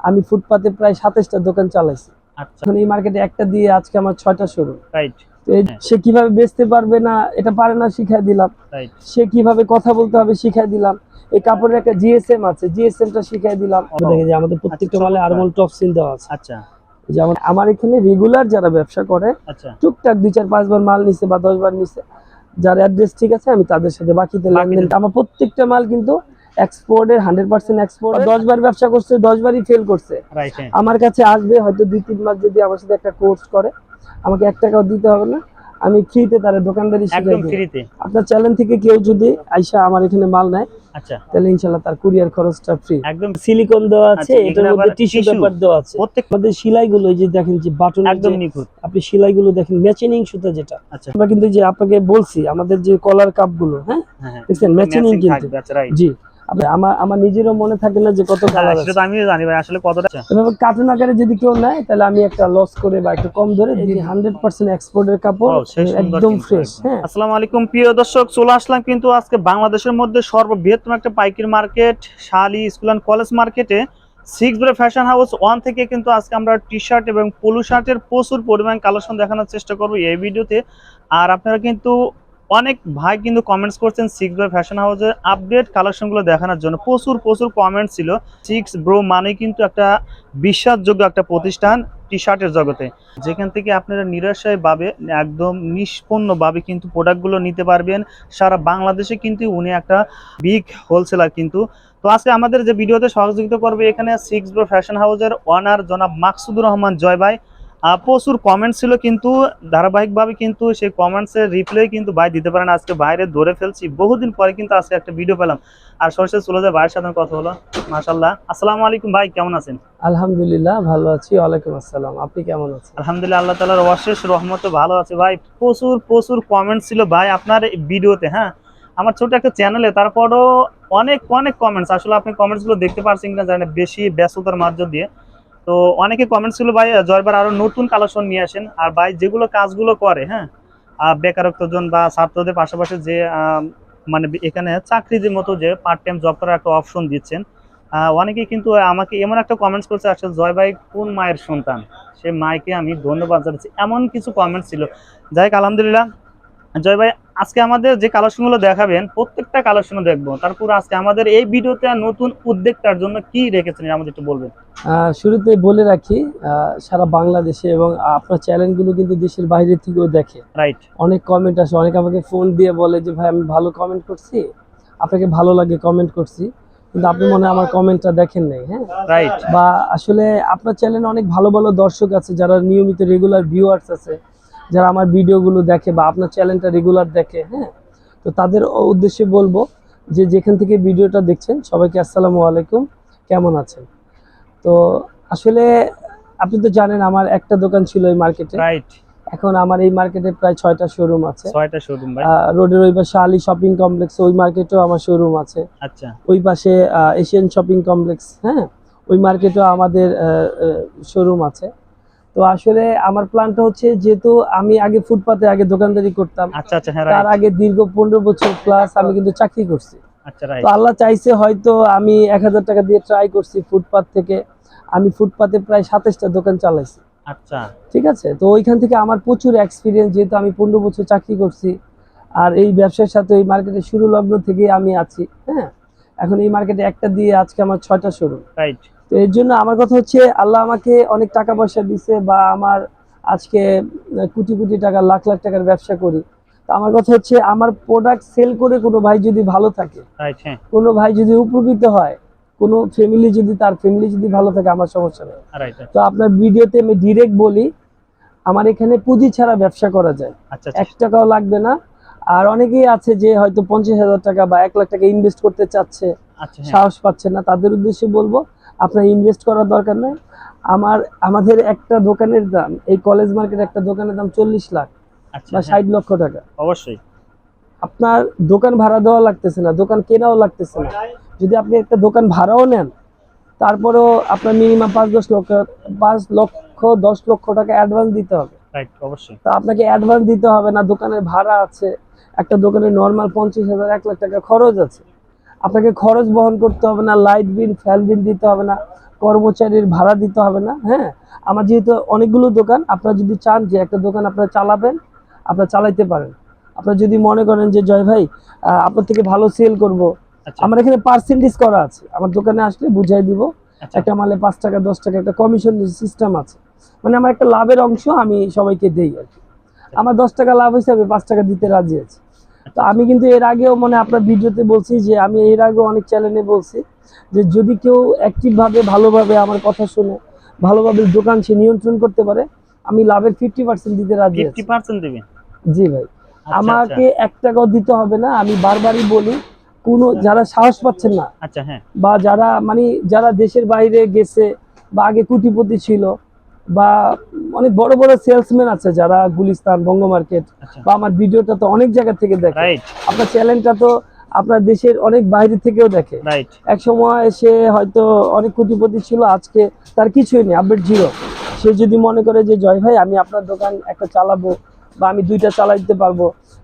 আমি ফুটপাতে প্রায় সাতাশটা দোকান চালাইছি। আচ্ছা। এখন এই মার্কেটে একটা দিয়ে আজকে আমার ছয়টা শুরু রাইট হ্যাঁ। সে কীভাবে বেচতে পারবে না এটা পারে না শিখাই দিলাম। সে কীভাবে কথা বলতে হবে শিখাই দিলাম। এই কাপড়ের একটা জিএসএম আছে জিএসএম টা শিখাই দিলাম। দেখে যে আমাদের প্রত্যেকটা আচ্ছা, মালে। আরমল টপ সিল দেওয়া আছে। আচ্ছা। যেমন আমার এখানে রেগুলার যারা ব্যবসা করে আচ্ছা। টুকটাক দুই চার পাঁচবার মাল নিছে বা দশ বার নিছে যার অ্যাড্রেস ঠিক আছে আমি তাদের সাথে বাকিতে লেনদেন আমার প্রত্যেকটা মাল কিন্তু এক্সপোর্টের হান্ড্রেড পার্সেন্ট এক্সপোর্ট দশ বার ব্যবসা করছে দশ বারই ফেল করছে। হ্যাঁ। আমার কাছে আসবে হয়তো দুই তিন মাস যদি আমার সাথে একটা কোর্স করে আমাকে এক টাকাও দিতে হবে না। আমি ফ্রিতে তারা দোকানদারি শিখাই আপনার চ্যানেল থেকে কেউ যদি আইসা আমার এখানে মাল নেয় আচ্ছা। তাহলে ইনশাল্লাহ তার কুরিয়ার খরচটা ফ্রি একদম। সিলিকন দেওয়া আছে আচ্ছা, এটার মধ্যে টিস্যু পেপার দেওয়া আছে। প্রত্যেক আমাদের সেলাইগুলো এই যে দেখেন যে বাটন একদম নিখুঁত। আপনি সেলাইগুলো দেখেন ম্যাচিনিং সুতা যেটা। আচ্ছা। আমরা কিন্তু যে আপনাকে বলছি আমাদের যে কলার কাপগুলো হ্যাঁ? হ্যাঁ হ্যাঁ। দেখছেন ম্যাচিনিং কিন্তু। আচ্ছা জি। আমার আমার নিজেরও মনে থাকে না যে কত কালার সেটা তো আমিও জানি ভাই আসলে কতটা আচ্ছা, এভাবে কার্টুন আকারে যদি কেউ নেয় তাহলে আমি একটা লস করে বা একটু কম ধরে হান্ড্রেড পার্সেন্ট এক্সপোর্টের কাপড় একদম ফ্রেশ। হ্যাঁ। আসসালামু আলাইকুম প্রিয় দর্শক চলে আসলাম কিন্তু আজকে বাংলাদেশের মধ্যে সর্ববৃহত্তম একটা পাইকারি মার্কেট শালি স্কুল অ্যান্ড কলেজ মার্কেটে six bro fashion house one থেকে কিন্তু আজকে আমরা টি শার্ট এবং পোলো শার্টের প্রচুর পরিমাণ কালেকশন দেখানোর চেষ্টা করব এই ভিডিওতে আর আপনারা কিন্তু অনেক ভাই কিন্তু কমেন্টস করছেন সিক্স ব্রো ফ্যাশন হাউসের আপডেট কালেকশনগুলো দেখানোর জন্য। প্রচুর প্রচুর কমেন্ট ছিল। সিক্স ব্রো মানে কিন্তু একটা বিশ্বাসযোগ্য একটা প্রতিষ্ঠান টি শার্টের জগতে। যেখান থেকে আপনারা নিরাশয় ভাবে একদম নিষ্পন্নভাবে কিন্তু প্রোডাক্টগুলো নিতে পারবেন। সারা বাংলাদেশে কিন্তু উনি একটা বিগ হোলসেলার কিন্তু। তো আজকে আমাদের যে ভিডিওতে সহযোগিতা করবে এখানে সিক্স ব্রো ফ্যাশন হাউসের ওনার জনাব মাকসুদুর রহমান জয় ভাই। প্রচুর কমেন্ট ছিল কিন্তু ধারাবাহিকভাবে কিন্তু সেই কমেন্টসের রিপ্লাই কিন্তু ভাই দিতে পারেন। আজকে বাইরে ধরে ফেলছি। বহুদিন পরে কিন্তু আজকে একটা ভিডিও পেলাম। আর সরাসরি চলে যায় ভাইয়ের সাথে কথা হলো। মাশাল্লাহ আসসালামু আলাইকুম ভাই কেমন আছেন? আলহামদুলিল্লাহ ভালো আছি। ওয়ালাইকুম আসসালাম। আপনি কেমন আছেন? আলহামদুলিল্লাহ আল্লাহ তালার অশেষ রহমত ভালো আছে ভাই। প্রচুর প্রচুর কমেন্ট ছিল ভাই আপনার ভিডিওতে হ্যাঁ? আমার ছোট একটা চ্যানেলে তারপরও অনেক অনেক কমেন্টস আসলে আপনি কমেন্টসগুলো দেখতে পারছেন কিনা জানেন বেশি ব্যস্ততার মাধ্য দিয়ে। তো অনেকে কমেন্টস ছিল, ভাই, জয়বার আরও নতুন কালেকশন নিয়ে আসেন। আর ভাই, যেগুলো কাজগুলো করে হ্যাঁ বেকারত্বজন বা ছাত্রদের পাশাপাশি যে মানে এখানে চাকরির মতো যে পার্ট টাইম জব করার একটা অপশন দিচ্ছেন অনেকেই কিন্তু আমাকে এমন একটা কমেন্টস করছে আসলে জয় ভাই, কোন মায়ের সন্তান? সে মাইকে আমি ধন্যবাদ জানাচ্ছি। এমন কিছু কমেন্টস ছিল। যাই আলহামদুলিল্লাহ জয় ভাই আজকে আমাদের যে কালেকশনগুলো দেখাবেন প্রত্যেকটা কালেকশনও দেখব। তারপর আজকে আমাদের এই ভিডিওতে নতুন উদ্যোগটার জন্য কি রেখেছেন আমাদের একটু বলবেন। শুরুতে বলে রাখি সারা বাংলাদেশে এবং আপনার চ্যানেলগুলো কিন্তু দেশের বাইরে থেকেও দেখে। রাইট অনেক কমেন্ট আসে অনেক আমাকে ফোন দিয়ে বলে যে ভাই আমি ভালো কমেন্ট করছি আপনাকে ভালো লাগে কমেন্ট করছি কিন্তু আপনি মনে হয় আমার কমেন্টটা দেখেন নাই হ্যাঁ? রাইট বা আসলে আপনার চ্যানেলে অনেক ভালো ভালো দর্শক আছে যারা নিয়মিত রেগুলার ভিউয়ার্স আছে যারা আমার ভিডিওগুলো দেখে বা আপনার চ্যানেলটা রেগুলার দেখে হ্যাঁ? তো তাদের উদ্দেশ্যে বলব যে যেখান থেকে ভিডিওটা দেখছেন সবাইকে আসসালামু আলাইকুম। কেমন আছেন? তো আসলে আপনি তো জানেন আমার একটা দোকান ছিল এই মার্কেটে রাইট এখন আমার এই মার্কেটে প্রায় ছয়টা শোরুম আছে। ছয়টা শোরুম ভাই রোডের ওই পাশে আলী শপিং কমপ্লেক্স ওই মার্কেটেও আমার শোরুম আছে। আচ্ছা। ওই পাশে এশিয়ান শপিং কমপ্লেক্স হ্যাঁ? ওই মার্কেটেও আমাদের শোরুম আছে। তো আসলে আমার প্ল্যানটা হচ্ছে যেহেতু আমি আগে ফুটপাতে আগে দোকানদারি করতাম আচ্ছা আচ্ছা হ্যাঁ তার আগে দীর্ঘ পনেরো বছর প্লাস আমি কিন্তু চাকরি করছি। আচ্ছা তো আল্লাহ চাইছে হয়তো আমি এক হাজার টাকা দিয়ে ট্রাই করছি ফুটপাত থেকে। আমি ফুটপাতে প্রায় সাতাশটা দোকান চালাইছি। আচ্ছা। ঠিক আছে? তো ওইখান থেকে আমার প্রচুর এক্সপিরিয়েন্স যেহেতু আমি পনেরো বছর চাকরি করছি। আর এই ব্যবসার সাথে এই মার্কেটে শুরু লগ্ন থেকে আমি আছি হ্যাঁ? এখন এই মার্কেটে একটা দিয়ে আজকে আমার ছয়টা শুরু রাইট তো এর জন্য আমার কথা হচ্ছে আল্লাহ আমাকে অনেক টাকা পয়সা দিছে বা আমার আজকে কোটি কোটি টাকা লাখ লাখ টাকার ব্যবসা করি। তো আমার কথা হচ্ছে আমার প্রোডাক্ট সেল করে কোনো ভাই যদি ভালো থাকে হ্যাঁ কোনো ভাই যদি উপকৃত হয় কোনো ফ্যামিলি যদি তার ফ্যামিলি যদি ভালো থাকে আমার সমস্যা নেই। তো আপনার ভিডিওতে আমি ডিরেক্ট বলি আমার এখানে পুঁজি ছাড়া ব্যবসা করা যায়। আচ্ছা এক টাকাও লাগবে না। আর অনেকেই আছে যে হয়তো পঞ্চাশ হাজার টাকা বা এক লাখ টাকা ইনভেস্ট করতে চাচ্ছে আচ্ছা হ্যাঁ। সাহস পাচ্ছে না। তাদের উদ্দেশ্যে বলব আপনার ইনভেস্ট করার দরকার নেই। আমার আমাদের একটা দোকানের দাম এই কলেজ মার্কেট একটা দোকানের দাম চল্লিশ লাখ আচ্ছা বা হ্যাঁ, ষাট লক্ষ টাকা। অবশ্যই। আপনার দোকান ভাড়া দেওয়া লাগতেছে না দোকান কেনাও লাগতেছে না। যদি আপনি একটা দোকান ভাড়াও নেন তারপরেও আপনার মিনিমাম পাঁচ দশ লক্ষ পাঁচ লক্ষ দশ লক্ষ টাকা অ্যাডভান্স দিতে হবে। অবশ্যই। তা আপনাকে অ্যাডভান্স দিতে হবে না দোকানের ভাড়া আছে একটা দোকানে নর্মাল পঞ্চাশ হাজার এক লাখ টাকা খরচ আছে। আপনাকে খরচ বহন করতে হবে না লাইট বিল ফ্যান বিল দিতে হবে না কর্মচারীর ভাড়া দিতে হবে না হ্যাঁ? আমার যেহেতু অনেকগুলো দোকান আপনারা যদি চান যে একটা দোকান আপনারা চালাবেন আপনারা চালাইতে পারেন। আপনারা যদি মনে করেন যে জয় ভাই আপনার থেকে ভালো সেল করব। আচ্ছা। আমার এখানে পার্সেন্টেজ করা আছে। আমার দোকানে আসলে বুঝাই দিব। আচ্ছা। একটা মালে পাঁচ টাকা দশ টাকা একটা কমিশন সিস্টেম আছে। মানে আমার একটা লাভের অংশ আমি সবাইকে দেই আর কি। আমার দশ টাকা লাভ হয়েছে আমি পাঁচ টাকা দিতে রাজি আছি। তো আমি কিন্তু এর আগেও মানে আপনার ভিডিওতে বলছি যে আমি এর আগেও অনেক চ্যানেলে বলছি যে যদি কেউ অ্যাক্টিভভাবে ভালোভাবে আমার কথা শুনে ভালোভাবে দোকান সে নিয়ন্ত্রণ করতে পারে আমি লাভের ফিফটি পার্সেন্ট দিতে রাজি ফিফটি পার্সেন্ট দেবেন? জি ভাই। আচ্ছা, আমাকে এক টাকাও দিতে হবে না আমি বারবারই বলি কোনো যারা সাহস পাচ্ছেন না আচ্ছা আচ্ছা হ্যাঁ। বা যারা মানে যারা দেশের বাইরে গেছে বা আগে কুটিপতি ছিল বা অনেক বড় বড় সেলসম্যান আছে যারা গুলিস্তান বঙ্গ মার্কেট আচ্ছা। বা আমার ভিডিওটা তো অনেক জায়গা থেকে দেখে। আপনার চ্যানেলটা তো আপনার দেশের অনেক বাইরে থেকেও দেখে। এক সময় সে হয়তো অনেক কোটিপতি ছিল আজকে তার কিছুই নেই আপডেট জিরো সে যদি মনে করে যে জয় ভাই আমি আপনার দোকান একটা চালাবো বা আমি দুইটা চালাইতে পারব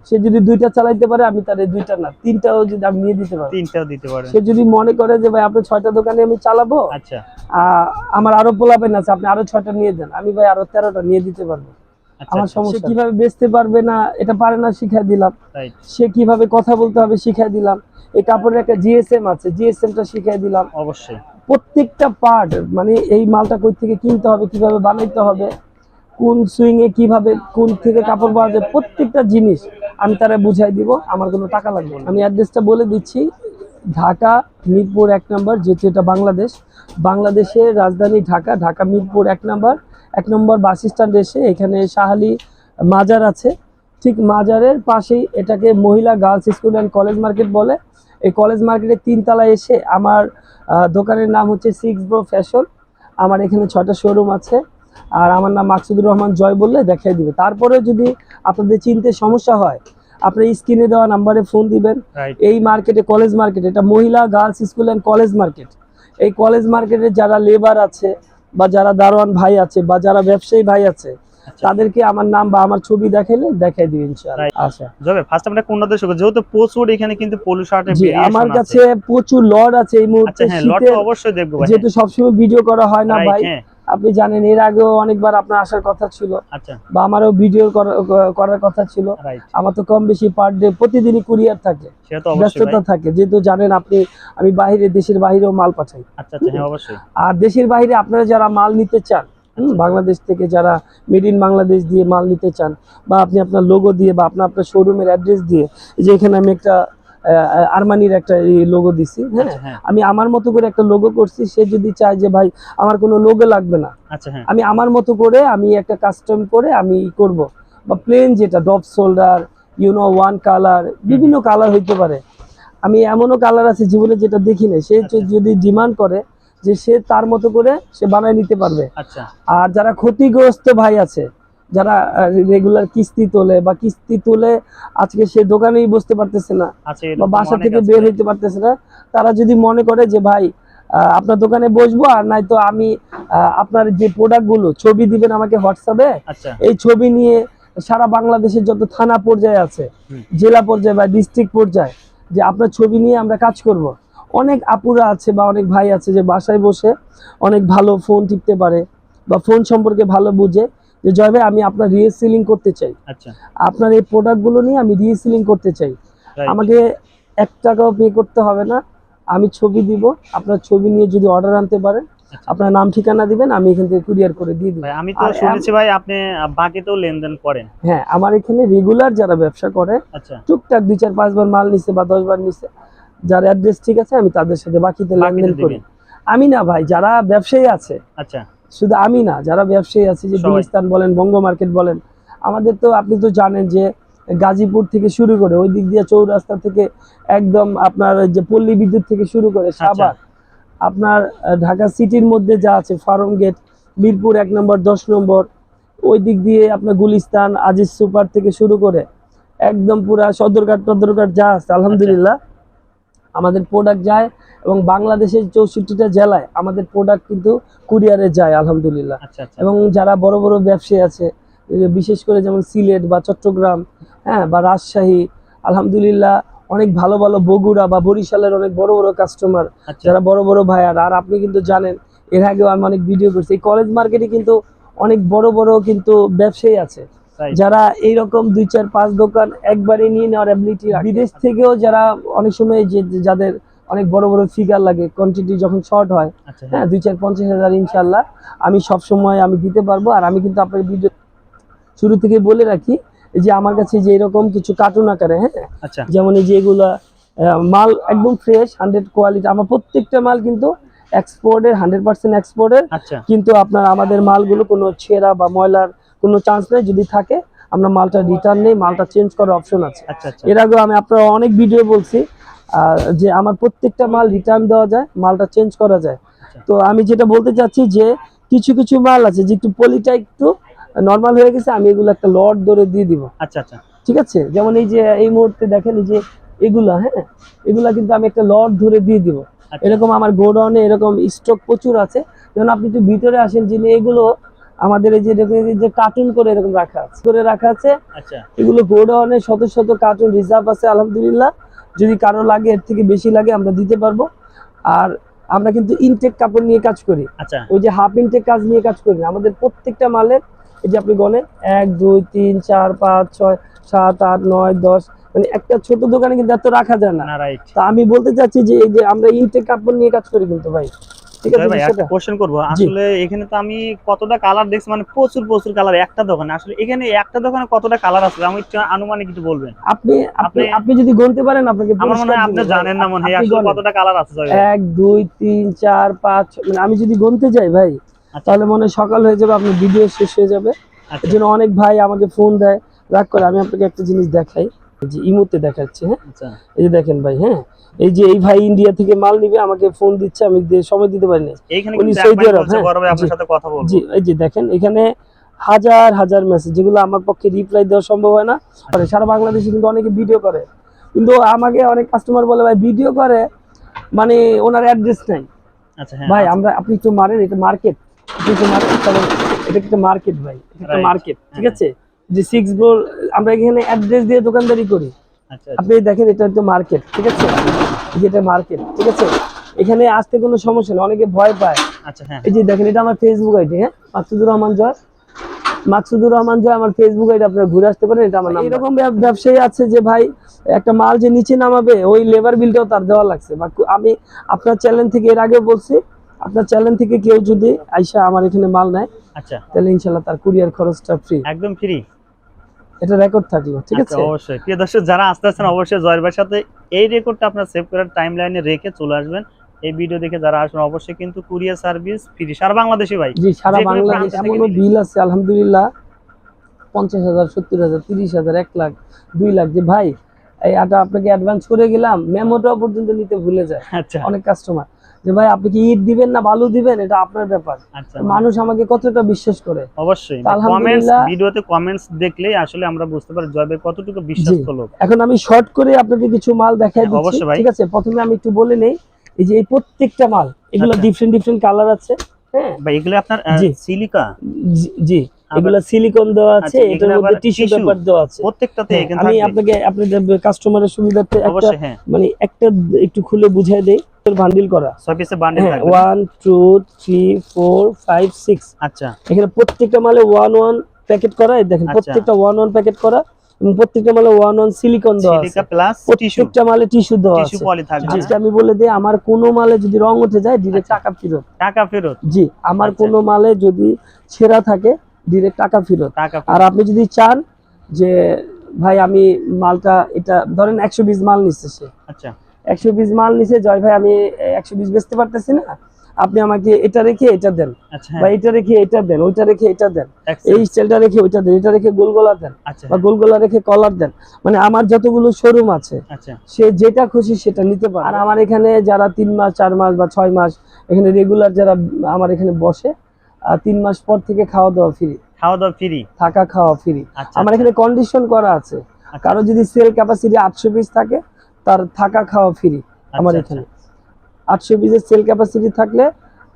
সে যদি দুইটা চালাইতে পারে আমি তার দুইটা না তিনটাও যদি আমি নিয়ে দিতে পারব। তিনটাও দিতে পারেন সে যদি মনে করে যে ভাই আপনার ছয়টা দোকানে আমি চালাবো আচ্ছা। আমার আরও পোলাবেন আছে আপনি আরও ছয়টা নিয়ে দেন আমি ভাই আরও তেরোটা নিয়ে দিতে পারব। আচ্ছা আমার সমস্যা। কীভাবে বেচতে পারবে না এটা পারে না শিখাই দিলাম। সে কীভাবে কথা বলতে হবে শিখাই দিলাম। এই কাপড়ের একটা জিএসএম আছে জিএসএমটা শিখাই দিলাম। অবশ্যই। প্রত্যেকটা পার্ট মানে এই মালটা কই থেকে কিনতে হবে কীভাবে বানাইতে হবে কোন সুইং এ কীভাবে কোন থেকে কাপড় পাওয়া যায়, প্রত্যেকটা জিনিস আমি তারা বুঝাই দিব, আমার কোনো টাকা লাগবে না। আমি অ্যাড্রেসটা বলে দিচ্ছি, ঢাকা মিরপুর এক নম্বর, যেহেতু এটা বাংলাদেশ। বাংলাদেশের রাজধানী ঢাকা ঢাকা মিরপুর এক নম্বর। এক নম্বর বাস স্ট্যান্ড এসে এখানে শাহালি মাজার আছে। ঠিক মাজারের পাশেই এটাকে মহিলা girls school and college market বলে। এই কলেজ মার্কেটের তিনতলায় এসে আমার দোকানের নাম হচ্ছে সিক্স ব্রো ফ্যাশন আমার এখানে ছয়টা শোরুম আছে। আর আমার নাম মাকসুদুর রহমান জয় বললে দেখাই দিবে। তারপরে যদি আপনাদের চিনতে সমস্যা হয় আপনার স্ক্রিনে দেওয়া নাম্বারে ফোন দিবেন। এই মার্কেটে কলেজ মার্কেট এটা মহিলা girls school and college market. এই কলেজ মার্কেটে যারা লেবার আছে বা যারা দারোয়ান ভাই আছে বা যারা ব্যবসায়ী ভাই আছে আচ্ছা। তাদেরকে আমার নাম বা আমার ছবি দেখাইলে দেখাই দিবে ইনশাআল্লাহ। আচ্ছা। যাবে ফার্স্ট আমরা কোন দেশে যেহেতু প্রচুর এখানে কিন্তু পলু শার্টের জি আমার কাছে প্রচুর লড আছে এই মুহূর্তে আচ্ছা হ্যাঁ লট অবশ্যই দেখব যেহেতু সবসময় ভিডিও করা হয় না ভাই হ্যাঁ। আপনি জানেন এর আগেও অনেকবার আপনার আসার কথা ছিল আচ্ছা। বা আমারও ভিডিও করার কথা ছিল। আমার তো কম বেশি পার ডে প্রতিদিনই কুরিয়ার থাকে ব্যস্ততা থাকে। যেহেতু জানেন আপনি আমি বাইরে দেশের বাইরেও মাল পাঠাই। আচ্ছা আচ্ছা হ্যাঁ আর দেশের বাইরে আপনারা যারা মাল নিতে চান বাংলাদেশ থেকে যারা মেড ইন বাংলাদেশ দিয়ে মাল নিতে চান বা আপনি আপনার লোগো দিয়ে বা আপনার আপনার শোরুমের অ্যাড্রেস দিয়ে যে এখানে আমি একটা আরমানির একটা লোগো দিছি হ্যাঁ? আচ্ছা হ্যাঁ। আমি আমার মতো করে একটা লোগো করছি সে যদি চায় যে ভাই আমার কোনো লোগো লাগবে না আচ্ছা হ্যাঁ। আমি আমার মতো করে আমি একটা কাস্টম করে আমি করব। বা প্লেন যেটা drop shoulder you know one colour বিভিন্ন কালার হইতে পারে। আমি এমনও কালার আছে জীবনে যেটা দেখি নাই সে আচ্ছা। যদি ডিমান্ড করে যে সে তার মতো করে সে বানায় নিতে পারবে। আচ্ছা। আর যারা ক্ষতিগ্রস্ত ভাই আছে যারা রেগুলার কিস্তি তোলে বা কিস্তি তুলে আজকে সে দোকানেই বসতে পারতেছে না আচ্ছা বা বাসা থেকে বের হইতে পারতেছে না তারা যদি মনে করে যে ভাই আপনার দোকানে বসবো আর নাই তো আমি আপনার যে প্রোডাক্টগুলো ছবি দিবেন আমাকে হোয়াটসঅ্যাপে আচ্ছা। এই ছবি নিয়ে সারা বাংলাদেশের যত থানা পর্যায়ে আছে জেলা পর্যায়ে বা ডিস্ট্রিক্ট পর্যায়ে যে আপনার ছবি নিয়ে আমরা কাজ করব। অনেক আপুরা আছে বা অনেক ভাই আছে যে বাসায় বসে অনেক ভালো ফোন টিপতে পারে বা ফোন সম্পর্কে ভালো বুঝে যে জয় ভাই আমি আপনার রিএসিলিং করতে চাই। আচ্ছা। আপনার এই প্রোডাক্টগুলো নিয়ে আমি রিএসিলিং করতে চাই। আমাকে এক টাকাও পে করতে হবে না। আমি ছবি দিব। আপনার ছবি নিয়ে যদি অর্ডার আনতে পারেন আচ্ছা। আপনার নাম ঠিকানা দিবেন আমি এখান থেকে কুরিয়ার করে দিয়ে দিব। ভাই আমি তো শুনেছি ভাই আপনি বাকিতেও লেনদেন করেন। হ্যাঁ আমার এখানে রেগুলার যারা ব্যবসা করে আচ্ছা। টুকটাক দুই চার পাঁচবার মাল নিছে বা দশ বার নিছে যার অ্যাড্রেস ঠিক আছে আমি তাদের সাথে বাকিতে বাকিতে লেনদেন করি। আমি না ভাই যারা ব্যবসায়ী আছে আচ্ছা। শুধু আমি না যারা ব্যবসায়ী আছে যে। গুলিস্তান বলেন বঙ্গ মার্কেট বলেন আমাদের তো আপনি তো জানেন যে গাজীপুর থেকে শুরু করে ওই দিক দিয়ে চৌরাস্তা থেকে একদম আপনার যে পল্লী বিদ্যুৎ থেকে শুরু করে আচ্ছা। সাভার আপনার ঢাকা সিটির মধ্যে যা আছে ফার্ম গেট মিরপুর এক নম্বর দশ নম্বর ওই দিক দিয়ে আপনার গুলিস্তান আজিজ সুপার থেকে শুরু করে একদম পুরা সদরঘাট টদরঘাট যা আছে আলহামদুলিল্লাহ আমাদের প্রোডাক্ট যায় এবং বাংলাদেশের চৌষট্টিটা জেলায় আমাদের প্রোডাক্ট কিন্তু কুরিয়ারে যায় আলহামদুলিল্লাহ। আচ্ছা আচ্ছা। এবং যারা বড় বড় ব্যবসায়ী আছে বিশেষ করে যেমন সিলেট বা চট্টগ্রাম হ্যাঁ বা রাজশাহী আলহামদুলিল্লাহ অনেক ভালো ভালো বগুড়া বা বরিশালের অনেক বড় বড় কাস্টমার আচ্ছা। যারা বড় বড় ভাইয়ার। আর আপনি কিন্তু জানেন এর আগেও আমি অনেক ভিডিও করছি। এই কলেজ মার্কেটে কিন্তু অনেক বড় বড় কিন্তু ব্যবসায়ী আছে। যারা এইরকম দুই চার পাঁচ দোকান একবারে নিয়ে নেওয়ার অ্যাবিলিটি বিদেশ থেকেও যারা অনেক সময় যে যাদের অনেক বড় বড় ফিগার লাগে। কোয়ান্টিটি যখন শর্ট হয় আচ্ছা হ্যাঁ দুই চার পঞ্চাশ হাজার ইনশাল্লাহ। আমি সব সময় আমি দিতে পারব। আর আমি কিন্তু আপনার ভিডিও শুরু থেকে বলে রাখি এই যে আমার কাছে যে এরকম কিছু কার্টুন আকারে হ্যাঁ আচ্ছা। যেমন এই যে এগুলা মাল একদম ফ্রেশ হান্ড্রেড কোয়ালিটি আমার প্রত্যেকটা মাল কিন্তু এক্সপোর্টের হান্ড্রেড পার্সেন্ট এক্সপোর্টের কিন্তু আপনার আমাদের মালগুলো কোনো ছেঁড়া বা ময়লার কোনো চান্স নেই। যদি থাকে আমরা মালটা রিটার্ন নেই মালটা চেঞ্জ করার অপশন আছে। আচ্ছা এর আগেও আমি আপনার অনেক ভিডিও বলছি। যে আমার প্রত্যেকটা মাল রিটার্ন দেওয়া যায় মালটা চেঞ্জ করা যায়। তো আমি যেটা বলতে চাচ্ছি যে কিছু কিছু মাল আছে যে একটু পলিটা একটু নর্মাল হয়ে গেছে আমি এগুলো একটা লট ধরে দিয়ে দিব। আচ্ছা আচ্ছা। ঠিক আছে? যেমন এই যে এই মুহূর্তে দেখেন এই যে এগুলা হ্যাঁ? এগুলা কিন্তু আমি একটা লট ধরে দিয়ে দিব। আচ্ছা। এরকম আমার গোডাউনে এরকম স্টক প্রচুর আছে। যেমন আপনি একটু ভিতরে আসেন যিনি এগুলো আমাদের এই যে যে কার্টুন করে এরকম রাখা আছে। করে রাখা আছে। আচ্ছা। এগুলো গোডাউনে শত শত কার্টুন রিজার্ভ আছে আলহামদুলিল্লাহ। যদি কারও লাগে এর থেকে বেশি লাগে আমরা দিতে পারব। আর আমরা কিন্তু ইনটেক কাপড় নিয়ে কাজ করি। আচ্ছা। ওই যে হাফ ইনটেক কাজ নিয়ে কাজ করি। আমাদের প্রত্যেকটা মালের এই যে আপনি গণেন এক দুই তিন চার পাঁচ ছয় সাত আট নয় দশ মানে একটা ছোট দোকানে কিন্তু এত রাখা যায় না। তা আমি বলতে চাচ্ছি যে এই যে আমরা ইনটেক কাপড় নিয়ে কাজ করি কিন্তু ভাই। ঠিক আছে ভাই একটা কোশ্চেন করব। আসলে এখানে তো আমি কতটা কালার দেখছি মানে প্রচুর প্রচুর কালার একটা দোকানে। আসলে এখানে একটা দোকানে কতটা কালার আছে আমি আনুমানিক কিছু বলবেন। আপনি আপনি যদি গুনতে পারেন আপনাকে আমার মনে হয় আপনি জানেন না মনে হয় আসলে কতটা কালার আছে এক দুই তিন চার পাঁচ মানে আমি যদি গুনতে যাই ভাই আচ্ছা। তাহলে মনে সকাল হয়ে যাবে আপনার ভিডিও শেষ হয়ে যাবে। আচ্ছা। এর জন্য অনেক ভাই আমাকে ফোন দেয় রাগ করে আমি আপনাকে একটা জিনিস দেখাই যে ইমোতে দেখাচ্ছি হ্যাঁ? আচ্ছা। এই যে দেখেন ভাই হ্যাঁ? এই যে এই ভাই ইন্ডিয়া থেকে মাল নিবে আমাকে ফোন দিচ্ছে আমি সময় দিতে পারিনি এইখানে উনি সৌদি আরব, জি। এই যে দেখেন এখানে হাজার হাজার মেসেজ যেগুলো আমার পক্ষে রিপ্লাই দেওয়া সম্ভব হয় না। সারা বাংলাদেশে কিন্তু অনেকে ভিডিও করে। কিন্তু আমাকে অনেক কাস্টমার বলে ভাই ভিডিও করে? মানে ওনার অ্যাড্রেস নাই। আচ্ছা হ্যাঁ ভাই আচ্ছা, আমরা আপনি একটু মারেন এটা মার্কেট একটু মার্কেট এটা একটা মার্কেট ভাই। একটা মার্কেট ঠিক হ্যাঁ। আছে? যে সিক্স ফ্লোর আমরা এখানে অ্যাড্রেস দিয়ে দোকানদারি করি। আচ্ছা আপনি দেখেন এটা হচ্ছে মার্কেট ঠিক আছে? এই যে এটা মার্কেট ঠিক আছে? এখানে আসতে কোনো সমস্যা নেই অনেকে ভয় পায়। আচ্ছা হ্যাঁ। এই যে দেখেন এটা আমার ফেসবুক আইডি হ্যাঁ? মাকসুদুর রহমান জয়। মাকসুদুর রহমান জয় আমার ফেসবুক আইডি আপনারা ঘুরে আসতে পারেন এটা আমার এরকম ব্যবসায়ী আছে যে ভাই একটা মাল যে নিচে নামাবে ওই লেবার বিলটাও তার দেওয়া লাগছে। বা আমি আপনার চ্যানেল থেকে এর আগে বলছি আপনার চ্যানেল থেকে কেউ যদি আইসা আমার এখানে মাল নেয় আচ্ছা। তাহলে ইনশাল্লাহ তার কুরিয়ার খরচটা ফ্রি একদম ফ্রি এটা রেকর্ড থাকল ঠিক আচ্ছা, আছে? অবশ্যই। প্রিয় দর্শক যারা আসতে আসছেন অবশ্যই জয়ের সাথে এই রেকর্ডটা আপনার সেভ করার টাইম লাইনে রেখে চলে আসবেন এই ভিডিও দেখে যারা আসবেন অবশ্যই কিন্তু কুরিয়ার সার্ভিস ফ্রি সারা বাংলাদেশে ভাই। জি সারা বাংলাদেশ এমনও বিল আছে আলহামদুলিল্লাহ। পঞ্চাশ হাজার সত্তর হাজার তিরিশ হাজার এক লাখ দুই লাখ যে ভাই এই আটা আপনাকে অ্যাডভান্স করে গেলাম মেমোটাও পর্যন্ত নিতে ভুলে যায়। আচ্ছা। অনেক কাস্টমার যে ভাই আপনি কি ইট দিবেন না বালু দিবেন? এটা আপনার ব্যাপার। আচ্ছা মানুষ আমাকে কতটা বিশ্বাস করে? অবশ্যই। কমেন্টস আলহামদুলিল্লাহ- ভিডিওতে কমেন্টস দেখলেই আসলে আমরা বুঝতে পারি জয় ভাই কতটুকু বিশ্বাস। করল এখন আমি শর্ট করে আপনাকে কিছু মাল দেখাই হ্যাঁ, দিচ্ছি। ঠিক আছে প্রথমে আমি একটু বলে নেই। এই যে এই প্রত্যেকটা মাল এগুলো। ডিফারেন্ট ডিফারেন্ট কালার আছে। হ্যাঁ? ভাই এগুলো আপনার। সিলিকা জি- এগুলা সিলিকন দেওয়া আছে আচ্ছা, এটার মধ্যে টিস্যু পেপার দেওয়া আছে। প্রত্যেকটাতে হ্যাঁ, এখানে আমি আপনাকে আপনাদের কাস্টমারের সুবিধার্থে একটা হ্যাঁ। মানে একটা একটু খুলে বুঝাই দেই। বান্ডিল করা। পিসে বান্ডেল হ্যাঁ থাকবে one two three four five six আচ্ছা। এখানে প্রত্যেকটা মালে ওয়ান ওয়ান প্যাকেট করা এই দেখেন আচ্ছা। প্রত্যেকটা ওয়ান ওয়ান প্যাকেট করা এবং প্রত্যেকটা মালে ওয়ান ওয়ান সিলিকন দেওয়া আছে। প্লাস প্রত্যেকটা মালে টিস্যু দেওয়া টিস্যু পলি থাকবে আজকে আমি বলে দিই আমার কোনো মালে যদি রং উঠে যায় ডিরেক্ট আচ্ছা। টাকা ফেরত। টাকা ফেরত? জি আমার আচ্ছা। কোনো মালে যদি ছেঁড়া থাকে ডিরেক্ট টাকা ফেরত। আর আপনি যদি চান যে ভাই আমি মালটা এটা ধরেন একশো বিশ মাল নিচ্ছে সে। আচ্ছা। একশো বিশ মাল নিছে। জয় ভাই আমি একশো বিশ বেচতে পারতেছি না। আপনি আমাকে এটা রেখে এটা দেন। আচ্ছা বা হ্যাঁ। এটা রেখে এটা দেন ওইটা রেখে এটা দেন। এই স্টাইলটা রেখে ওইটা দেন এটা রেখে গোলগোলা দেন আচ্ছা বা গোলগোলা রেখে কলার দেন। মানে আমার যতগুলো শোরুম আছে আচ্ছা। সে যেটা খুশি সেটা নিতে পারে আর আমার এখানে যারা তিন মাস চার মাস বা ছয় মাস এখানে রেগুলার যারা আমার এখানে বসে তিন মাস পর থেকে খাওয়া দাওয়া ফ্রি খাওয়া দাওয়া ফ্রি থাকা খাওয়া ফ্রি আমার এখানে কন্ডিশন করা আছে। কারও যদি সেল ক্যাপাসিটি আটশো পিস থাকে তার থাকা খাওয়া ফ্রি আমার আচ্ছা, এখানে। আটশো পিসের সেল ক্যাপাসিটি থাকলে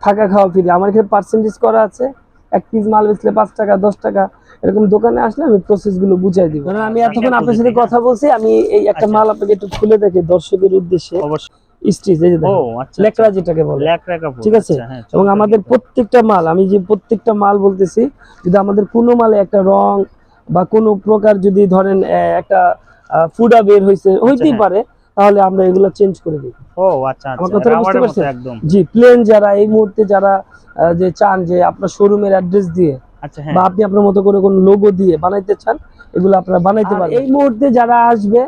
থাকা খাওয়া ফ্রি আমার এখানে পার্সেন্টেজ করা আছে। এক পিস মাল বেচলে পাঁচ টাকা দশ টাকা। এরকম দোকানে আসলে আমি প্রসেসগুলো বুঝাই দিব। কারণ আমি এতক্ষণ আপনার সাথে কথা বলছি আমি এই একটা আচ্ছা। মাল আপনাকে একটু খুলে দেখি দর্শকের উদ্দেশ্যে। স্টিচ এই যে ও দেখেন আচ্ছা। লেকড়া যেটাকে বলে। ঠিক আছে? আচ্ছা, হ্যাঁ, এবং আমাদের প্রত্যেকটা মাল আমি যে প্রত্যেকটা মাল বলতেছি যদি আমাদের কোনো মালে একটা রং বা কোনো প্রকার যদি ধরেন একটা ফুডা বের হয়েছে হইতেই হ্যাঁ। পারে। তাহলে আমরা এগুলো চেঞ্জ করে দিই ও আচ্ছা আমার আচ্ছা কথাটা বুঝতে পারছেন? একদম। জি প্লেন যারা এই মুহূর্তে যারা যে চান যে আপনার শোরুমের অ্যাড্রেস দিয়ে আচ্ছা হ্যাঁ। বা আপনি আপনার মতো করে কোনো লোগো দিয়ে বানাইতে চান এগুলো আপনারা বানাইতে পারেন এই মুহূর্তে যারা আসবে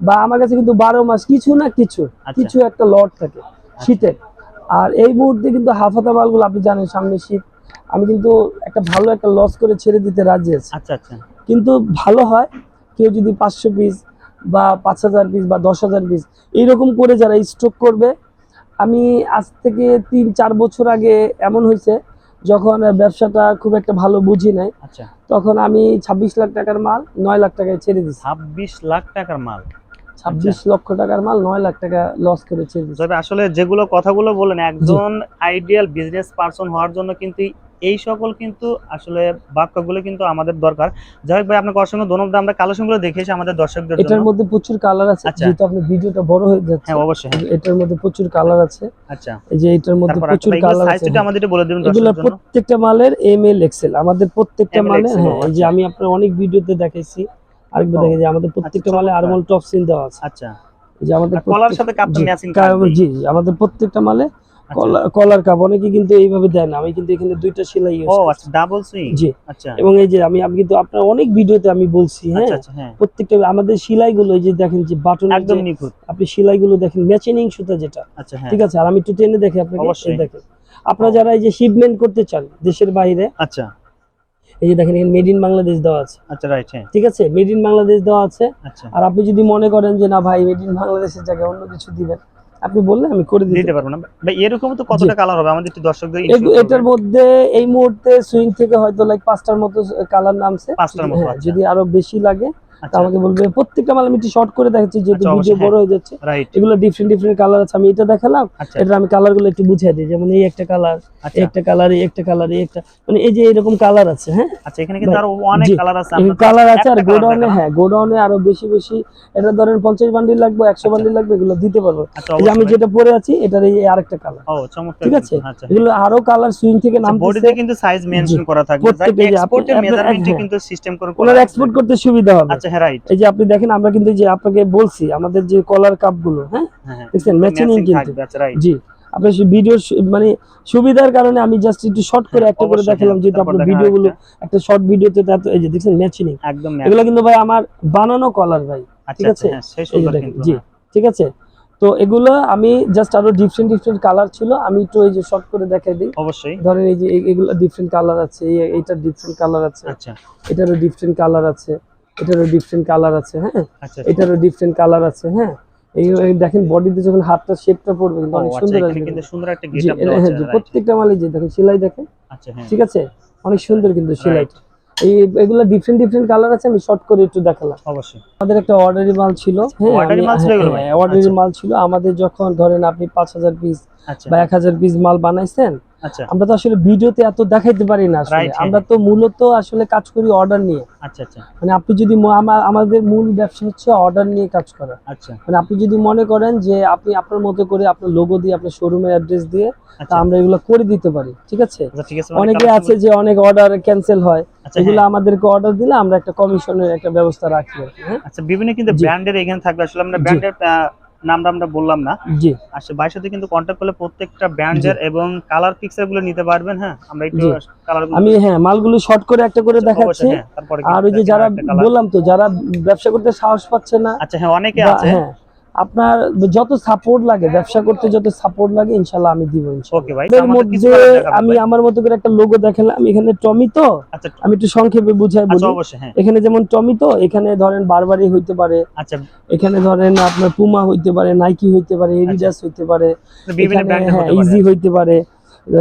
বা আমার কাছে কিন্তু বারো মাস কিছু না কিছু আচ্ছা। কিছু একটা লট থাকে শীতের। আর এই মুহূর্তে কিন্তু হাফাতা মালগুলো আপনি জানেন সামনে শীত। আমি কিন্তু একটা ভালো একটা লস করে ছেড়ে দিতে রাজি আছি। আচ্ছা আচ্ছা। কিন্তু ভালো হয় কেউ যদি পাঁচশো পিস বা পাঁচ হাজার পিস বা দশ হাজার পিস এইরকম করে যারা স্টক করবে আমি আজ থেকে তিন চার বছর আগে এমন হয়েছে যখন ব্যবসাটা খুব একটা ভালো বুঝি নাই আচ্ছা। তখন আমি ছাব্বিশ লাখ টাকার মাল নয় লাখ টাকায় ছেড়ে দিচ্ছি ছাব্বিশ লাখ টাকার মাল? ছাব্বিশ লক্ষ টাকার মাল নয় লাখ টাকা লস করে ছেড়ে দিচ্ছি আসলে যেগুলো কথাগুলো বলেন একজন আইডিয়াল বিজনেস পার্সন হওয়ার জন্য কিন্তু এই সকল কিন্তু আসলে বাক্যগুলো কিন্তু আমাদের দরকার। যাই হোক ভাই আপনাকে অসংখ্য ধন্যবাদ। আমরা কালেকশনগুলো দেখেছি আমাদের দর্শকদের এটার মধ্যে প্রচুর কালার আছে আচ্ছা। যেহেতু আপনার ভিডিওটা বড় হয়ে যাচ্ছে। হ্যাঁ অবশ্যই। এটার মধ্যে প্রচুর কালার আছে। আচ্ছা। এই যে এটার মধ্যে প্রচুর কালার আছে। যদি আমাদের বলে দেবেন এগুলো দর্শকদের জন্য। প্রত্যেকটা মালের এম এল এক্সেল আমাদের প্রত্যেকটা মালে হ্যাঁ এই যে আচ্ছা। আমি আপনার অনেক ভিডিওতে দেখাইছি। আরেকবার দেখে যে আমাদের প্রত্যেকটা মালে। আরমল টপ সিন দেওয়া আছে। আচ্ছা। এই যে আমাদের কলার সাথে কাপটা ম্যাচিং জি আমাদের প্রত্যেকটা মালে আচ্ছা। কলার কাপ অনেকে কিন্তু এইভাবে দেয় না। আমি কিন্তু এখানে দুইটা সেলাই ও আচ্ছা ডাবল সুইং জি। আচ্ছা। এবং এই যে আমি আমি কিন্তু আপনার অনেক ভিডিওতে আমি বলছি হ্যাঁ? আচ্ছা আচ্ছা হ্যাঁ। প্রত্যেকটা আমাদের সেলাইগুলো এই যে দেখেন যে বাটন একদম নিখুঁত। আপনি সেলাইগুলো দেখেন ম্যাচিনিং সুতা যেটা। আচ্ছা হ্যাঁ। ঠিক আছে? আর আমি একটু টেনে দেখি আপনাকে অবশ্যই। দেখেন। আপনারা যারা এই যে শিপমেন্ট করতে চান দেশের বাইরে আচ্ছা। এই যে দেখেন এখানে মেড ইন বাংলাদেশ দেওয়া আছে। আচ্ছা রাইট হ্যাঁ। ঠিক আছে? মেড ইন বাংলাদেশ দেওয়া আছে। আচ্ছা। আর আপনি যদি মনে করেন যে না ভাই মেড ইন বাংলাদেশের জায়গায় অন্য কিছু দিবেন আপনি বললে আমি করে দিতে দিতে পারব না। ভাই এরকম তো কতটা কালার হবে আমাদের একটু দর্শকদের এটার মধ্যে এই মুহূর্তে সুইং থেকে হয়তো লাইক পাঁচটার মতো কালার নামছে। পাঁচটার মতো, হ্যাঁ, আচ্ছা। যদি আরও বেশি লাগে আমাকে বলবে প্রত্যেকটা মাল আমি একটু শর্ট করে দেখাচ্ছি যেহেতু আচ্ছা, ভিডিও বড় হয়ে যাচ্ছে। এগুলো ডিফারেন্ট ডিফারেন্ট কালার আছে আমি এটা দেখালাম। আচ্ছা। এটা আমি কালারগুলো একটু বুঝিয়ে দিই যেমন এই একটা কালার আচ্ছা। একটা কালার এই একটা কালার এই একটা মানে এই যে এরকম কালার আছে হ্যাঁ? আচ্ছা এখানে কিন্তু আরও অনেক কালার আছে কালার আছে আর গোডাউনে হ্যাঁ গোডাউনে আরও বেশি বেশি এটা ধরেন পঞ্চাশ বান্ডিল লাগবে একশো আচ্ছা। বান্ডিল লাগবে এগুলো দিতে পারব। আচ্ছা এই যে আমি যেটা পরে আছি এটার এই আরেকটা কালার ও চমৎকার ঠিক আছে? আচ্ছা। এগুলো আরও কালার সুইং থেকে নাম বডিতে কিন্তু সাইজ মেনশন করা থাকবে। এক্সপোর্টের আপনার- মেজারমেন্টে হ্যাঁ। কিন্তু সিস্টেম করে ওনার এক্সপোর্ট করতে সুবিধা হবে। আচ্ছা হ্যাঁ রাইট এই যে আপনি দেখেন আমরা কিন্তু যে আপনাকে বলছি আমাদের যে কলার কাপগুলো হ্যাঁ? হ্যাঁ হ্যাঁ দেখছেন ম্যাচিং কিন্তু। জি আপনার মানে সুবিধার কারণে আমি জাস্ট একটু শর্ট করে একটা করে দেখালাম হ্যাঁ। যেহেতু আপনার দেখেন ভিডিও গুলো একটা শর্ট ভিডিওতে এই যে দেখছেন ম্যাচিং একদম এগুলো কিন্তু ভাই আমার বানানো কলার ভাই আচ্ছা ঠিক আচ্ছা আছে? হ্যাঁ জি হ্যাঁ। ঠিক আছে? তো এগুলো আমি জাস্ট আরও ডিফারেন্ট ডিফারেন্ট কালার ছিল আমি একটু এই যে শর্ট করে দেখাই দিই। অবশ্যই। ধরেন এই যে এগুলো ডিফারেন্ট কালার আছে এই- এইটার ডিফারেন্ট কালার আছে। আচ্ছা। এটারও ডিফারেন্ট কালার আছে। এটারও ডিফারেন্ট কালার আছে হ্যাঁ? আচ্ছা এটারও ডিফারেন্ট কালার আছে হ্যাঁ? এই এই দেখেন বডিতে যখন হাতটা শেপটা পড়বে কিন্তু অনেক আচ্ছা, সুন্দর আসবে। কিন্তু সুন্দর একটা গেটআপ দেওয়া হ্যাঁ, আছে right। প্রত্যেকটা মালে যে দেখেন সেলাই দেখেন? আচ্ছা হ্যাঁ। ঠিক আছে? অনেক সুন্দর কিন্তু সেলাই। এই এগুলো ডিফারেন্ট ডিফারেন্ট কালার আছে আমি শর্ট করে একটু দেখালাম। অবশ্যই। আমাদের একটা অর্ডারি মাল ছিল হ্যাঁ Order-ই মাল ছিল? অর্ডারি আচ্ছা। মাল ছিল। আমাদের যখন ধরেন আপনি পাঁচ হাজার পিস আচ্ছা। বা এক হাজার পিস মাল বানাইছেন আচ্ছা আমরা তো আসলে ভিডিওতে এত দেখাইতে পারি না আসলে। হ্যাঁ, আমরা তো মূলত আসলে কাজ করি অর্ডার নিয়ে। আচ্ছা আচ্ছা। মানে আপনি যদি আমাদের মূল ব্যবসা হচ্ছে অর্ডার নিয়ে কাজ করা। আচ্ছা। মানে আপনি যদি মনে করেন যে আপনি আপনার মতো করে আপনার লোগো দিয়ে আপনার শোরুমের অ্যাড্রেস দিয়ে তা আচ্ছা আমরা এগুলো করে দিতে পারি ঠিক আছে? আচ্ছা মানে অনেকে আছে যে অনেক অর্ডার ক্যান্সেল হয়। আচ্ছা এগুলো হ্যাঁ। আমাদেরকে অর্ডার দিলে আমরা একটা কমিশনের একটা ব্যবস্থা রাখি হ্যাঁ? আচ্ছা বিভিন্ন কিন্তু। ব্র্যান্ডের এখানে থাকবে আসলে আমরা ব্র্যান্ডের নামটা আমরা বললাম না। জি। আচ্ছা ভাইয়ের সাথে কিন্তু কন্ট্যাক্ট করলে প্রত্যেকটা ব্র্যান্ডের এবং কালার পিকচারগুলো নিতে পারবেন হ্যাঁ? আমরা একটু কালার আমি হ্যাঁ মালগুলো শর্ট করে একটা করে দেখাচ্ছি। তারপরে আর ওই যে যারা বললাম তো যারা ব্যবসা করতে সাহস পাচ্ছে না আচ্ছা হ্যাঁ অনেকে আছে। হ্যাঁ আপনার যত সাপোর্ট লাগে ব্যবসা করতে যত সাপোর্ট লাগে ইনশাল্লাহ আমি দিব এর মধ্যে আমি আমার মতো করে একটা লোগো দেখালাম এখানে টমি তো। আচ্ছা আমি একটু সংক্ষেপে বুঝাই আচ্ছা বলি হ্যাঁ। এখানে যেমন টমি তো এখানে ধরেন বারবারই হইতে পারে। আচ্ছা। এখানে ধরেন আপনার পুমা হইতে পারে নাইকি হইতে পারে এডিডাস হইতে পারে। ইজি হইতে পারে।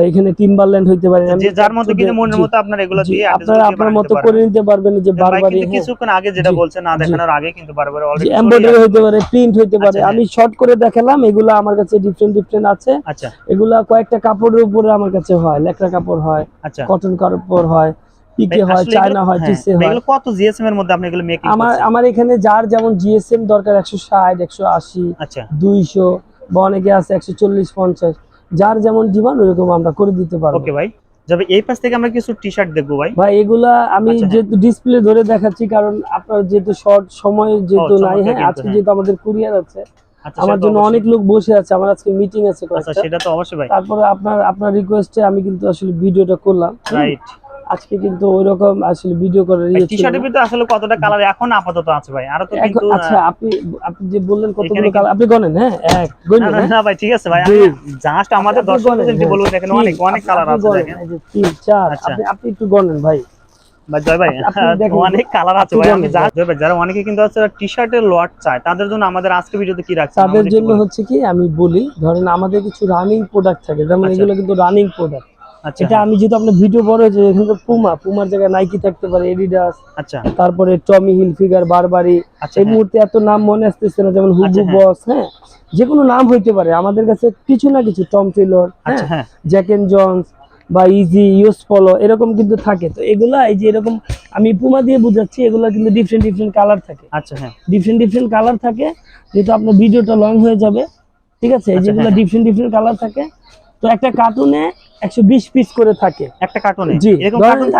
এখানে টিম্বারল্যান্ড হইতে পারে যে যার মনের মতো আপনার এগুলো দিয়ে আপনারা আপনার মতো করে নিতে পারবেন যে বারবার বারবারই কিছুক্ষণ আগে যেটা বলছেন না দেখানোর আগে কিন্তু বারবার অলরেডি এমব্রয়ডারি হইতে পারে প্রিন্ট হইতে পারে। আচ্ছা, আমি শর্ট করে দেখালাম এগুলো আমার কাছে ডিফারেন্ট ডিফারেন্ট আছে। আচ্ছা। এগুলা কয়েকটা কাপড়ের উপরে আমার কাছে হয় লেকড়া কাপড় হয় আচ্ছা। কটন কাপড় হয় পিকে হয় চায়না হয় হ্যাঁ, টিসে হয়। এগুলো কত জিএসএম এর মধ্যে আপনি এগুলো মেকিং আমার আমার এখানে যার যেমন জিএসএম দরকার একশো ষাট একশো আশি আচ্ছা। দুইশো বা অনেকে আছে একশো চল্লিশ পঞ্চাশ। যার যেমন ডিমান্ড ওইরকম আমরা করে দিতে পারব। ওকে ভাই যাবে এই পাশ থেকে আমরা কিছু টি শার্ট দেখব ভাই। ভাই এগুলা আমি আচ্ছা, হ্যাঁ। যেহেতু ডিসপ্লে ধরে দেখাচ্ছি কারণ আপনার যেহেতু শর্ট সময় যেহেতু নাই হ্যাঁ আজকে হ্যাঁ। যেহেতু আমাদের কুরিয়ার আছে আচ্ছা আমার জন্য অনেক লোক বসে আছে আমার আজকে মিটিং আছে আচ্ছা সেটা তো অবশ্যই ভাই। তারপরে আপনার আপনার রিকোয়েস্টে আমি কিন্তু আসলে ভিডিওটা করলাম। রাইট আজকে কিন্তু ওইরকম আসলে ভিডিও করার ইয়ে টি শার্টের ভিতরে আসলে কতটা কালার এখন আপাতত আছে ভাই? আরও তো কিন্তু আচ্ছা আপনি আপনি যে বললেন কতগুলো কালার আপনি গনেন হ্যাঁ? এক গনেন না, হ্যাঁ? না ভাই ঠিক আছে ভাই। দুই। জাস্ট আমাদের আপনি দর্শকদের গনেন, হ্যাঁ। বলব দেখেন অনেক অনেক কালার আছে দেখেন। তিন চার আচ্ছা। আপনি আপনি একটু গনেন ভাই। ভাই জয় ভাই দেখেন, অনেক কালার আছে ভাই আমি জয় ভাই যারা অনেকে কিন্তু আছে টি শার্টের লট চায় তাদের জন্য আমাদের আজকে ভিডিওতে কি রাখছি তাদের জন্য হচ্ছে কি আমি বলি ধরেন আমাদের কিছু রানিং প্রোডাক্ট থাকে যেমন আচ্ছা। এগুলো কিন্তু রানিং প্রোডাক্ট আচ্ছা এটা আমি যেহেতু আপনার ভিডিও বড় হয়েছে এখানে তো পুমা পুমার জায়গায় নাইকি থাকতে পারে এডিডাস আচ্ছা। তারপরে টমি হিল ফিগার বারবারি আচ্ছা এই হ্যাঁ। মুহূর্তে এত নাম মনে আসতেছে না যেমন হুবু আচ্ছা, হ্যাঁ। বস হ্যাঁ? যে কোনো নাম হইতে পারে আমাদের কাছে কিছু না কিছু টম টেলর আচ্ছা জ্যাক এন্ড জনস বা ইজি ইউস ফলো এরকম কিন্তু থাকে। তো এগুলা এই যে এরকম আমি পুমা দিয়ে বুঝাচ্ছি এগুলা কিন্তু ডিফারেন্ট ডিফারেন্ট কালার থাকে। আচ্ছা হ্যাঁ। ডিফারেন্ট ডিফারেন্ট কালার থাকে যেহেতু আপনার ভিডিওটা লং হয়ে যাবে ঠিক আছে? এই আচ্ছা, যেগুলো। ডিফারেন্ট ডিফারেন্ট কালার থাকে। তো একটা কার্টুনে একশো বিশ পিস করে থাকে। একটা কার্টুনে জি।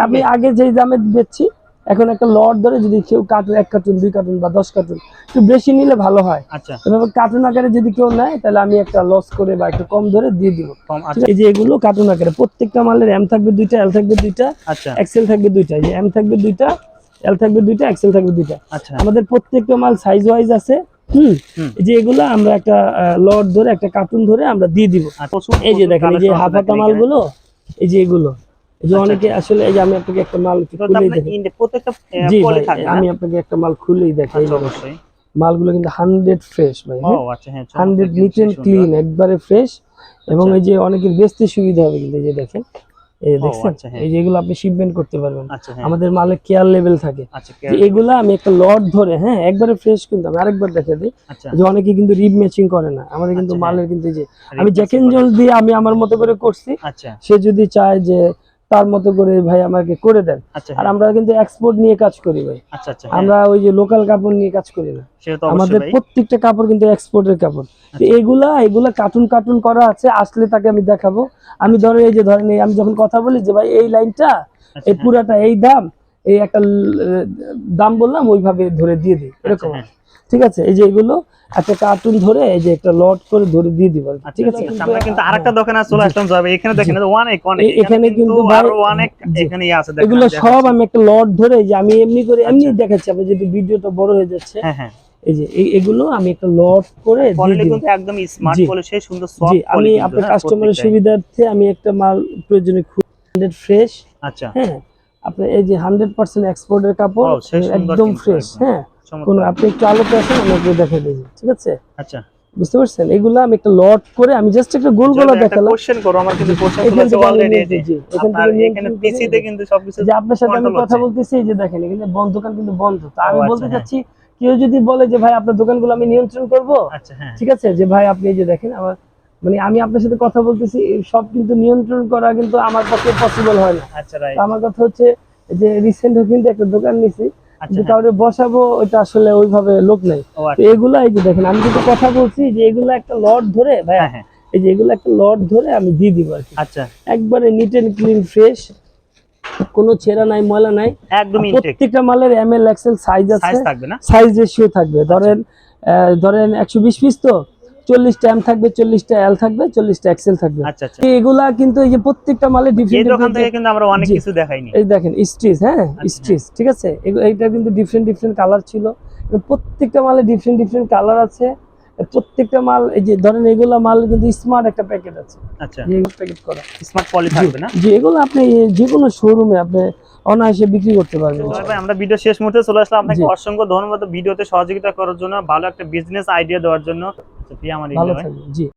আমি আগে যেই দামে বেচছি এখন একটা লট ধরে যদি কেউ কার্টুন এক কার্টুন দুই কার্টুন বা দশ কার্টুন একটু বেশি নিলে ভালো হয়। আচ্ছা। এভাবে কার্টুন আকারে যদি কেউ নেয় তাহলে আমি একটা লস করে বা একটু কম ধরে দিয়ে দিব। আচ্ছা? এই যে এগুলো কার্টুন আকারে প্রত্যেকটা মালের এম থাকবে দুইটা এল থাকবে দুইটা আচ্ছা। এক্সেল থাকবে দুইটা এই যে এম থাকবে দুইটা এল থাকবে দুইটা এক্সেল থাকবে দুইটা। আচ্ছা। আমাদের প্রত্যেকটা মাল সাইজ ওয়াইজ আছে। হুম। যে এগুলো আমরা একটা লট ধরে একটা কার্টুন ধরে আমরা দিয়ে দিব। এই যে দেখেন এই যে হাফাতা মালগুলো এই যে এগুলো। যে আচ্ছা, অনেকে আসলে এই যে আমি আপনাকে একটা মাল। খুলেই ইন্ডে- প্রত্যেকটা জি আমি আপনাকে একটা মাল খুলেই দেখাই। আচ্ছা অবশ্যই। মালগুলো কিন্তু হান্ড্রেড ফ্রেশ ভাই আচ্ছা হান্ড্রেড নিট ক্লিন একবারে ফ্রেশ এবং আচ্ছা। এই যে অনেকের বেচতে সুবিধা হবে কিন্তু এই যে দেখেন। এই দেখছেন? আচ্ছা, হ্যাঁ। এই যেগুলো আপনি শিপমেন্ট করতে পারবেন। আচ্ছা হ্যাঁ। আমাদের মালের কেয়ার লেভেল থাকে। আচ্ছা এগুলা আমি একটা লট ধরে হ্যাঁ একবারে ফ্রেশ কিন্তু আমি আরেকবার দেখে দিই। যে অনেকে কিন্তু রিব ম্যাচিং করে না। আমাদের কিন্তু হ্যাঁ। মালের কিন্তু যে আমি জ্যাকেন জল দিয়ে আমি আমার মতো করে করছি। সে যদি চায় যে তার মতো করে ভাই আমাকে করে দেন আচ্ছা আর হ্যাঁ। আমরা কিন্তু এক্সপোর্ট নিয়ে কাজ করি ভাই আচ্ছা আচ্ছা হ্যাঁ, আমরা ওই যে লোকাল কাপড় নিয়ে কাজ করি না আমাদের প্রত্যেকটা কাপড় কিন্তু এক্সপোর্টের কাপড়। এগুলা এগুলা কার্টুন কার্টুন করা আছে আসলে তাকে আমি দেখাবো আমি ধরো এই যে ধরেন আমি যখন কথা বলি যে ভাই এই লাইনটা এই হ্যাঁ। পুরাটা এই দাম এই একটা দাম বললাম ওইভাবে ধরে দিয়ে দিই এরকম। ঠিক আছে? এই যে এগুলো একটা কার্টুন ধরে এই যে একটা লট করে ধরে দিয়ে দিব আর কি। আচ্ছা, ঠিক আছে আমরা কিন্তু আরেকটা দোকানে চলে আসলাম যাবে এখানে দেখেন অনেক অনেক। এখানে কিন্তু আরও অনেক জি। এখানে ইয়ে আছে দেখেন এগুলো সব আমি একটা লট ধরে যে আমি এমনি করে এমনি আচ্ছা। দেখাচ্ছি আপনি যদি ভিডিওটা বড় হয়ে যাচ্ছে হ্যাঁ হ্যাঁ। এই যে এগুলো আমি একটা লট করে কিন্তু একদম স্মার্ট জি। সুন্দর সফট আমি আপনার কাস্টমারের সুবিধার্থে আমি একটা মাল প্রয়োজনে হান্ড্রেড ফ্রেশ আচ্ছা। হ্যাঁ আপনার এই যে হান্ড্রেড পার্সেন্ট এক্সপোর্টের কাপড় একদম ফ্রেশ হ্যাঁ। কোনো আপনি একটু আলোতে আসেন আমি একটু দেখে দিই ঠিক আছে? আচ্ছা। বুঝতে পারছেন? এগুলো আমি একটা লট করে আমি জাস্ট একটা গোল গোলা দেখালাম। কোশ্চেন করো আমার কিন্তু কোশ্চেন এখান চলে অলরেডি এখান থেকে এখানে কিন্তু পিসিতে কিন্তু সবকিছু যে আপনার সাথে আমি কথা বলতেছি এই যে দেখেন এখানে বন্ধ দোকান কিন্তু বন্ধ। তো আমি আচ্ছা, বলতে হ্যাঁ। চাচ্ছি কেউ যদি বলে যে ভাই আপনার দোকানগুলো আমি নিয়ন্ত্রণ করব? আচ্ছা হ্যাঁ। ঠিক আছে? যে ভাই আপনি এই যে দেখেন আমার মানে আমি আপনার সাথে কথা বলতেছি সব কিন্তু নিয়ন্ত্রণ করা কিন্তু আমার পক্ষে পসিবল হয় না। আচ্ছা রাইট আমার কথা হচ্ছে যে রিসেন্ট কিন্তু একটা দোকান নিছি। কাউরে বসাবো ওইটা আসলে ওইভাবে লোক নাই। ও তো আচ্ছা এগুলা এই যে দেখেন আমি কিন্তু কথা বলছি যে এগুলা একটা লট ধরে ভাই হ্যাঁ হ্যাঁ। এই যে এগুলো একটা লট ধরে আমি দিয়ে দিব আর আচ্ছা। একবারে নিট এন্ড ক্লিন ফ্রেশ কোনো ছেঁড়া নাই ময়লা নাই। একদম প্রত্যেকটা মালের এম এল এক্সেল সাইজ আছে। সাইজ থাকবে রেশিও থাকবে। ধরেন আহ, ধরেন একশো বিশ পিস তো চল্লিশটা এম থাকবে চল্লিশটা এল থাকবে চল্লিশটা এক্সেল থাকবে। আচ্ছা আচ্ছা। এগুলা কিন্তু এই যে প্রত্যেকটা মালে ডিফারেন্ট দোকান থেকে কিন্তু আমরা অনেক কিছু দেখাইনি। এই দেখেন স্ট্রিচ হ্যাঁ আচ্ছা, স্ট্রিচ ঠিক আছে? এইটা কিন্তু ডিফারেন্ট ডিফারেন্ট কালার ছিল। প্রত্যেকটা মালে ডিফারেন্ট ডিফারেন্ট কালার আছে। প্রত্যেকটা মাল এই যে ধরেন এগুলা মাল কিন্তু স্মার্ট একটা প্যাকেট আছে। আচ্ছা। যে প্যাকেট করা। স্মার্ট পলি থাকবে না? যে এগুলো আপনি যে কোনো শোরুমে আপনি অনায়াসে বিক্রি করতে পারবেন। ভাই আমরা ভিডিও শেষ মুহূর্তে চলে আসলাম। আপনাকে। অসংখ্য ধন্যবাদ ভিডিওতে সহযোগিতা করার জন্য ভালো একটা বিজনেস আইডিয়া দেওয়ার জন্য। আচ্ছা, প্রিয় আমার জি।